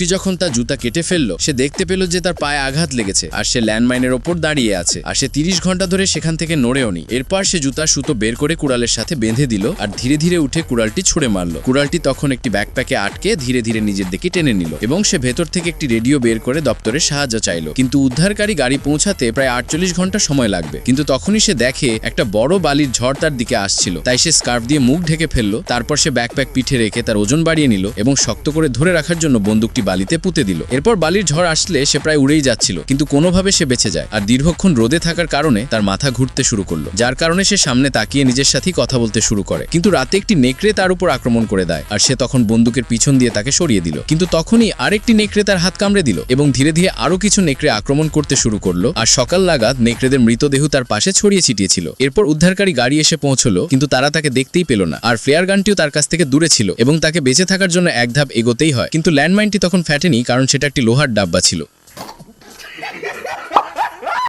লোকটি যখন তার জুতা কেটে ফেলল, সে দেখতে পেল যে তার পায়ে আঘাত লেগেছে আর সে ল্যান্ডমাইনের ওপর দাঁড়িয়ে আছে। আর সে তিরিশ ঘণ্টা ধরে সেখান থেকে নড়েও নি। এরপর সে জুতার সুতো বের করে কুড়ালের সাথে বেঁধে দিল আর ধীরে ধীরে উঠে কুড়ালটি ছুড়ে মারলো। কুড়ালটি তখন একটি ব্যাকপ্যাকে আটকে ধীরে ধীরে নিজের দিকে টেনে নিল এবং সে ভেতর থেকে একটি রেডিও বের করে দপ্তরে সাহায্য চাইলো। কিন্তু উদ্ধারকারী গাড়ি পৌঁছাতে প্রায় আটচল্লিশ ঘণ্টা সময় লাগবে। কিন্তু তখনই সে দেখে একটা বড় বালির ঝড় তার দিকে আসছিল। তাই সে স্কার্ফ দিয়ে মুখ ঢেকে ফেলল, তারপর সে ব্যাকপ্যাক পিঠে রেখে তার ওজন বাড়িয়ে নিল এবং শক্ত করে ধরে রাখার জন্য বন্দুকটি বালিতে পুঁতে দিল। এরপর বালির ঝড় আসলে সে প্রায় উড়েই যাচ্ছিল, কিন্তু কোনোভাবে সে বেঁচে যায়। আর দীর্ঘক্ষণ রোদে থাকার কারণে তার মাথা ঘুরতে শুরু করল, যার কারণে সে সামনে তাকিয়ে নিজের সাথেই কথা বলতে শুরু করে। কিন্তু রাতে একটি নেকড়ে তার উপর আক্রমণ করে দেয়, আর সে তখন বন্দুকের পিছন দিয়ে তাকে সরিয়ে দিল। কিন্তু তখনই আরেকটি নেকড়ে তার হাত কামড়ে দিল, এবং ধীরে ধীরে আরও কিছু নেকড়ে আক্রমণ করতে শুরু করল, আর সকাল লাগাত নেকড়েদের মৃতদেহ তার পাশে ছড়িয়ে ছিটিয়েছিল। এরপর উদ্ধারকারী গাড়ি এসে পৌঁছলো, কিন্তু তারা তাকে দেখতেই পেল না। আর ফ্লেয়ার গানটিও তার কাছ থেকে দূরে ছিল, এবং তাকে বেঁচে থাকার জন্য এক ধাপ এগোতেই হয়। কিন্তু ল্যান্ডমাইনটি তখন ফ্যাটেনি কারণ সেটা একটি লোহার ডাব্বা ছিল।